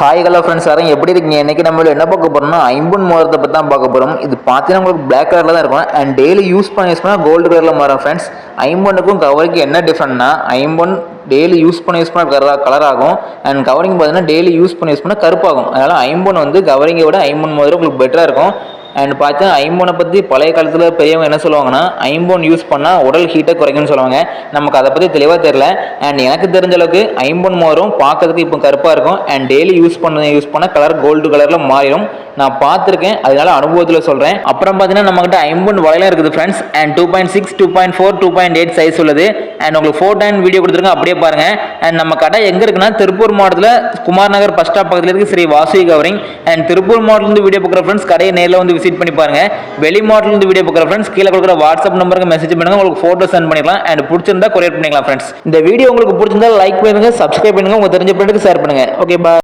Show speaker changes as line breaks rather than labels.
Hi hello friends யாரும் எப்படி இருக்கீங்க? இன்னைக்கு நம்மள என்ன பார்க்க போகிறோம்னா ஐம்பன் மோதிரத்தை பற்றி தான் பார்க்க போகிறோம் இது பார்த்தீங்கன்னா உங்களுக்கு பிளாக் கலரில் தான் இருக்கும். அண்ட் டெய்லி யூஸ் பண்ண யூஸ் பண்ணால் கோல்டு கலரில் மாறும் ஃப்ரெண்ட்ஸ் ஐம்பனுக்கும் கவரிக்கும் என்ன டிஃப்ரெண்ட்னா ஐம்பன் டெய்லி யூஸ் பண்ண யூஸ் பண்ண கலர் கலர் ஆகும். அண்ட் கவரிங் பார்த்தீங்கன்னா டெய்லி யூஸ் பண்ண யூஸ் பண்ண கருப்பாகும். அதனால் ஐம்பன் வந்து கவரிங்கை விட ஐம்பன் மோதிரம் உங்களுக்கு பெட்டராக இருக்கும். அண்ட் பார்த்தா ஐம்போனை பற்றி பழைய காலத்தில் பெரியவங்க என்ன சொல்லுவாங்கன்னா ஐம்போன் யூஸ் பண்ணால் உடல் ஹீட்டை குறைக்கும்னு சொல்லுவாங்க. நமக்கு அதை பற்றி தெளிவாக தெரில அண்ட் எனக்கு தெரிஞ்ச அளவுக்கு ஐம்போன் மாறும் பார்க்கறதுக்கு இப்போ கருப்பாக இருக்கும். அண்ட் டெய்லி யூஸ் பண்ண யூஸ் பண்ணால் கலர் கோல்டு கலரில் மாறிடும். நான் பார்த்துருக்கேன். அதனால அனுபவத்தில் சொல்கிறேன் அப்புறம் பார்த்தீங்கன்னா நம்மகிட்ட ஐம்பன் வலையில இருக்குது friends and two point six two point four two point eight size உள்ளது. அண்ட் உங்களுக்கு ஃபோட்டோ அண்ட் வீடியோ கொடுத்துருங்க அப்படியே பாருங்க. அண்ட் நம்ம கடை எங்கே இருக்குன்னா திருப்பூர் மாவட்டத்தில் குமார் நகர் பஸ் ஸ்டாப் பக்கத்தில் இருக்கு ஸ்ரீ வாசுகி கவரிங். அண்ட் திருப்பூர் மாவட்டத்துலேருந்து வீடியோ பார்க்குற ஃப்ரெண்ட்ஸ் கடையை நேரில் வந்து விசிட் பண்ணி பாருங்க. வெளி மாவட்டத்துலேருந்து வீடியோ பார்க்குற ஃப்ரெண்ட்ஸ் கீழே கொடுக்குற வாட்ஸ்அப் நம்பருக்கு மெசேஜ் பண்ணுங்க. உங்களுக்கு ஃபோட்டோ சென்ட் பண்ணிக்கலாம். அண்ட் பிடிச்சிருந்தா கொரியர் பண்ணிக்கலாம் ஃப்ரெண்ட்ஸ் இந்த வீடியோ உங்களுக்கு பிடிச்சிருந்தா லைக் பண்ணுங்க சப்ஸ்கிரைப் பண்ணுங்க. உங்க தெரிஞ்ச ஃப்ரெண்டுக்கு ஷேர் பண்ணுங்க. Okay bye